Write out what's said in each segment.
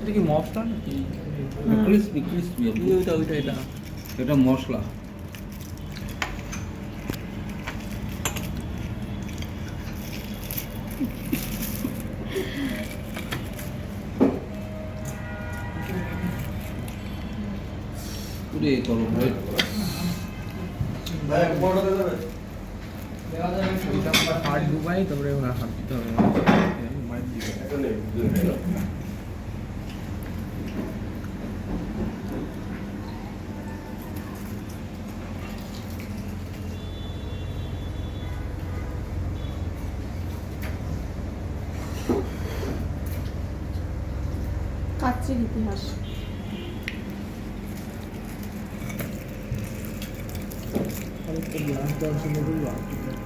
এটা কি মশলা নাকি? ক্রিসপি ক্রিসপি ওইটা ওইটা এটা। এটা মশলা। পুরে করো ভাই। ওইটা আমরা হবে কাচ্চির ইতিহাস।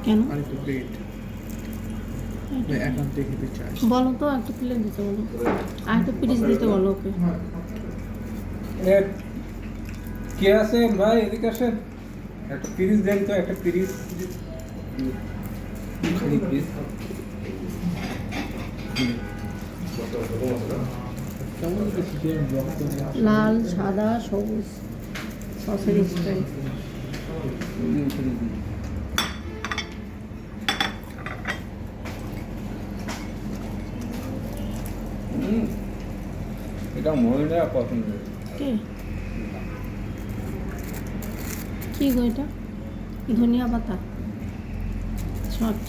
কেন? আরেকটা প্লেট একান্তে খেতে চাই বলো তো একটা প্লেট দিতে বলো। আর একটা পিরিচ দিতে বলো ওকে। কে আছে? ভাই এদিকে আসেন। একটা পিরিস দেন তো একটা পিরিস খালি পিরিস কেমন চিকেন রক্ত লাল সাদা সবুজ সসের স্টাইল এটা মহিলা পছন্দ কে কি গো এটা ধনিয়া পাতা সচ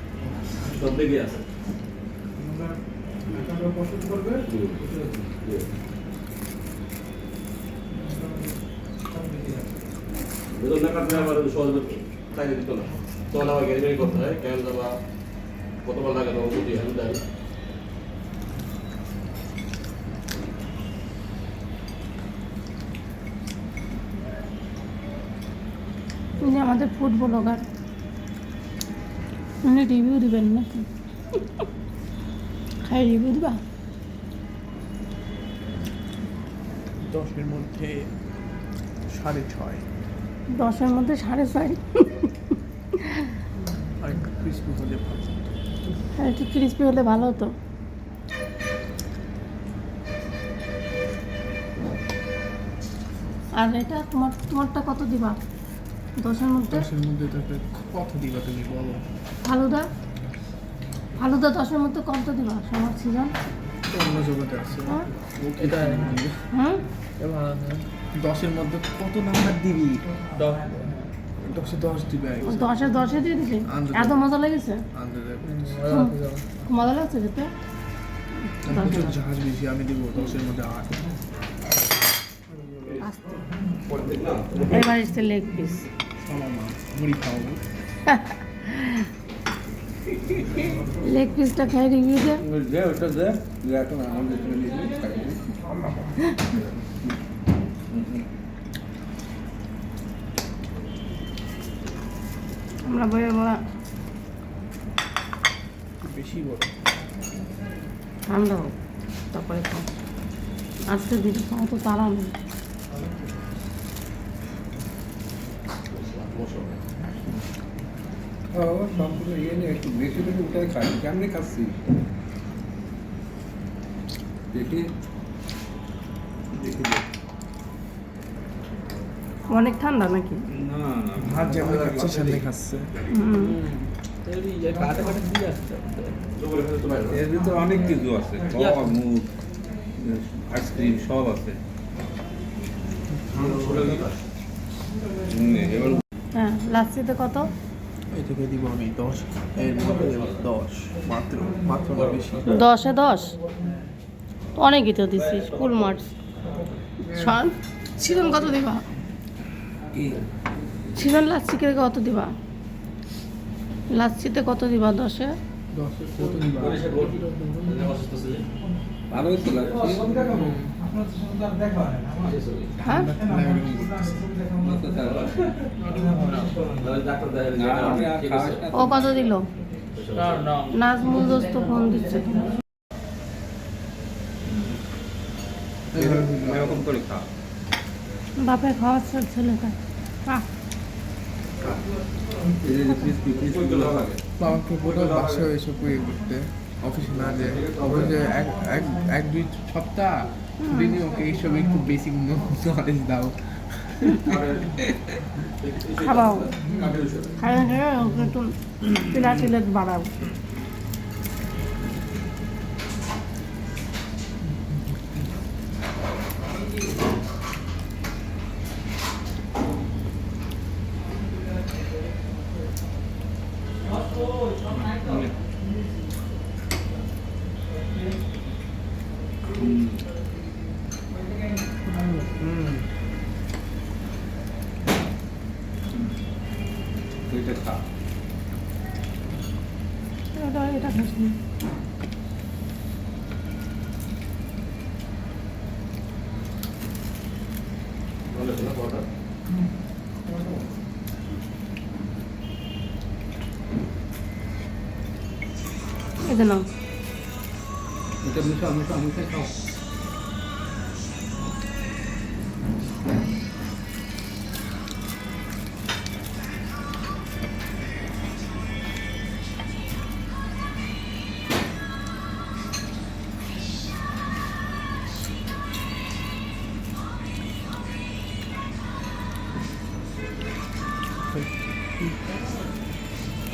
সব দিকে আছে। হুম, হুম। বেতন না কাটলে আমার সহজে চাইলে দিত না তখন আমার গ্যারি করতে হয়। কেন যাবা কতবার লাগে তোমার বুঝি আমি যাই আমাদের ফুড ব্লগার উনি রিভিউ দিবেন নাকি খাই রিভিউ দিবা দশের মধ্যে সাড়ে ছয়। দশের মধ্যে সাড়ে ছয়। আর একটু ক্রিসপি হলে ভালো আর একটু ক্রিসপি হলে ভালো হতো। আর এটা তোমার তোমারটা কত দিবা? দশের মধ্যে? দশের মধ্যে তাকে কত দিবা তুমি বলো? ফালুদা? ফালুদা দশের মধ্যে কত দিবা? সময় সিজন অন্য জগতে আছে। হ্যাঁ? এটা হুম? দশের মধ্যে কত নাম্বার দিবি? দশে। দশ দিবে দশে দশে দিয়ে দিছে আনন্দ এত মজা লেগেছে? মজা লাগছে যেতে জাহাজ বেশি আমি দিব দশের মধ্যে আট। এবার এসছে লেগ পিস লেগ পিসটা খাই রিভিউ দে আমরা বই বেশি বড় ঠান্ডা হোক, তারপরে খাও আজকে দিদি খাও তো তারা নেই। অনেক ঠান্ডা নাকি? না যেমন খাচ্ছে সেমনি এর ভিতরে অনেক কিছু আছে আইসক্রিম সব আছে ছোটো কথা হুম, এবার লাচ্ছিতে কত? এই থেকে দিব আমি দশ। এর মধ্যে দেব দশ। মাত্র মাত্র না বেশি। দশে দশ? অনেকই তো দিচ্ছিস ফুল মার্কস। শোন চিকেন কত দিবা? কি? চিকেন লাচ্ছিকে কত দিবা? লাচ্ছিতে কত দিবা দশে? দশের কত দিবা? ভালোই তো লাগছে হ্যাঁ। ও কত দিল? নাজমুল দোস্ত ফোন দিচ্ছে। বাপে বলো বাসায় এসব ইয়ে করতে অফিসে না যায়। অফিসে এক এক এক দুই সপ্তাহ দিনই ওকে এইসব একটু বেসিক নলেজ দাও খাওয়াও খেয়ে ওকে একটু চিলা চিলেট বাড়াও 点东西吗？嗯，我走。在这呢。你这没上，没上，没上。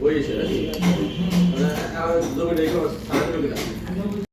我也学了。这个他他一个三十个